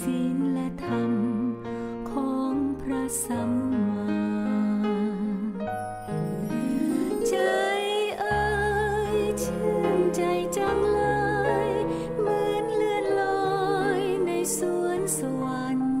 ศีลและธรรมของพระสัมมาใจเอ่ยชื่นใจจังเลยเหมือนเลือนลอยในสวนสวรรค์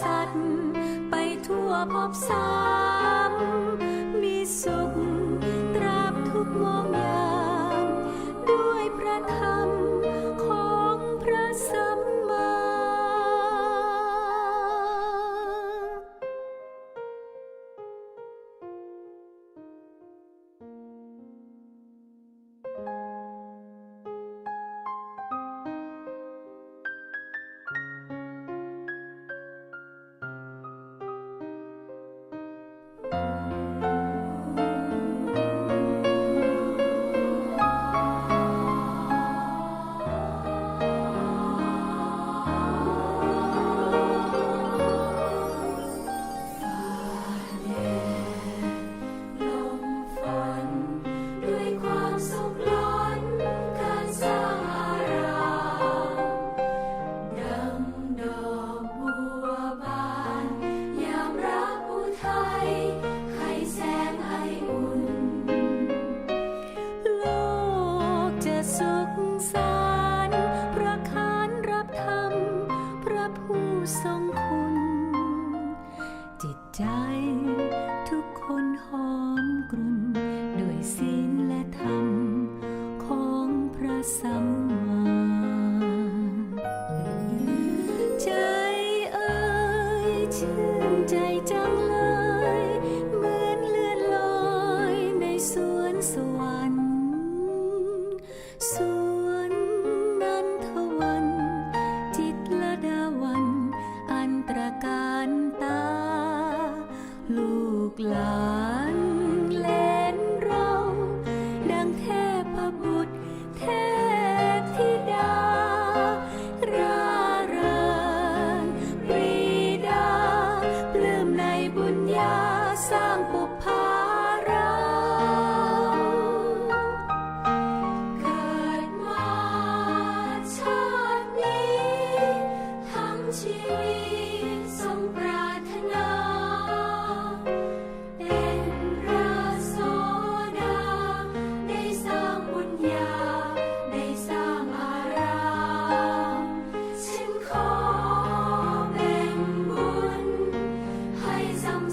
สัตว์ ไปทั่วภพสาร สัมมาใจเอ่ยชื่นใจ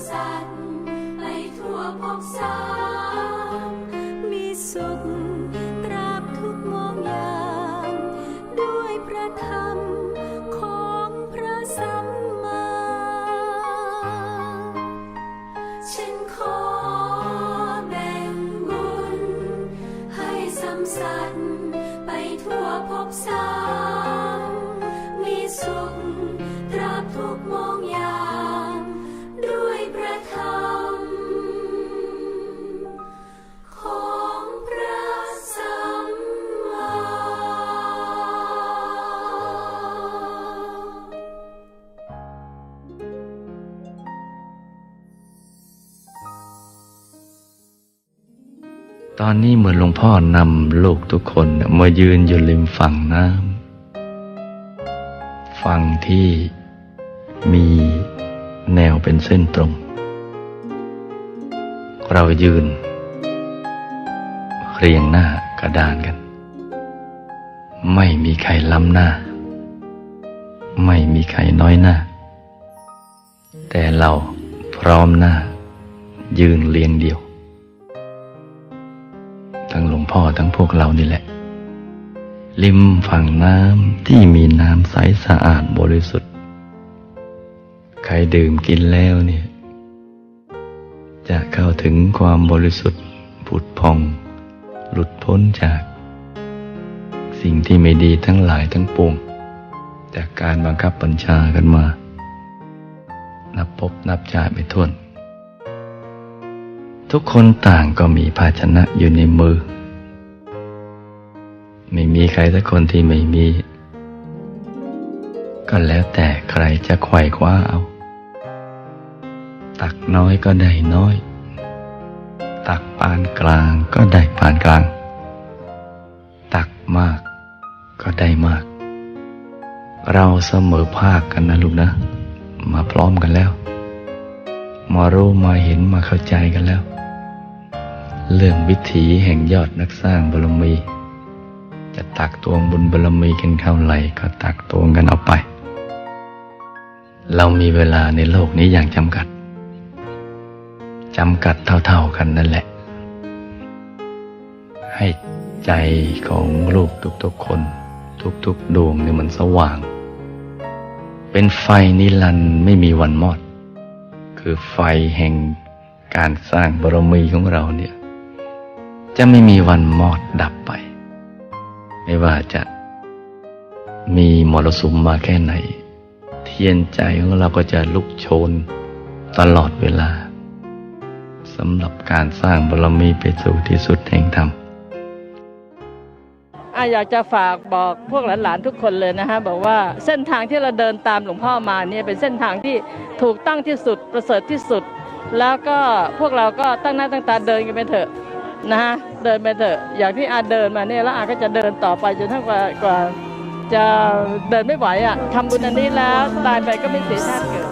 สัตว์ไปทั่วภพสา ตอนนี้เหมือนหลวงพ่อนำลูกทุกคนมายืนอยู่ริมฝั่งน้ำฝั่งที่มีแนวเป็นเส้นตรง เรายืน เรียงหน้ากระดานกัน ไม่มีใครล้ำหน้า ไม่มีใครน้อยหน้า แต่เราพร้อมหน้า ยืนเรียงเดียว ทั้งหลวงพ่อทั้งพวกเรานี่แหละ ริมฝั่งน้ำที่มีน้ำใสสะอาดบริสุทธิ์ ใครดื่มกินแล้วเนี่ย จะเข้าถึงความบริสุทธิ์ผุดพอง หลุดพ้นจาก สิ่งที่ไม่ดีทั้งหลายทั้งปวง จากการบังคับบัญชากันมา นับพบนับชาติไม่ถ้วน ทุกคนต่างก็มีภาชนะอยู่ในมือ ไม่มีใครสักคนที่ไม่มี ก็แล้วแต่ใครจะไขว่คว้าเอา ตักน้อยก็ได้น้อย ตักปานกลางก็ได้ปานกลาง ตักมากก็ได้มาก เราเสมอภาคกันนะลูกนะ มาพร้อมกันแล้วมารู้มาเห็นมาเข้าใจกันแล้ว เรื่องวิถีแห่งยอดนักสร้างบารมี จะตักตวงบุญบารมีกันเท่าไหร่ก็ตักตวงกันเอาไป เรามีเวลาในโลกนี้อย่างจำกัดจำกัดเท่าๆกันนั่นแหละ ให้ใจของลูกทุกๆคน ทุกๆดวงเนี่ยมันสว่าง เป็นไฟนิรันต์ไม่มีวันมอด คือไฟแห่งการสร้างบารมีของเราเนี่ย จะไม่มีวันมอดดับไป ไม่ว่าจะมีมรสุมมาแค่ไหน เทียนใจของเราก็จะลุกโชนตลอดเวลาสำหรับการสร้างบารมีไปสู่ที่สุดแห่งธรรมอะอยากจะฝากบอกพวกหลานๆทุกคนเลยนะฮะบอกว่าเส้นทางที่เราเดินตามหลวงพ่อมาเนี่ยเป็นเส้นทางที่ถูกตั้งที่สุดประเสริฐที่สุด แล้วก็พวกเราก็ตั้งหน้าตั้งตาเดินกันไปเถอะนะฮะ เดินไปเถอะ อย่างที่อาเดินมาเนี่ยแล้วอาก็จะเดินต่อไปจนทั้งกว่ากว่าจะเดินไม่ไหวอะทำบุญอันนี้แล้วตายไปก็ไม่เสียชาติเกิด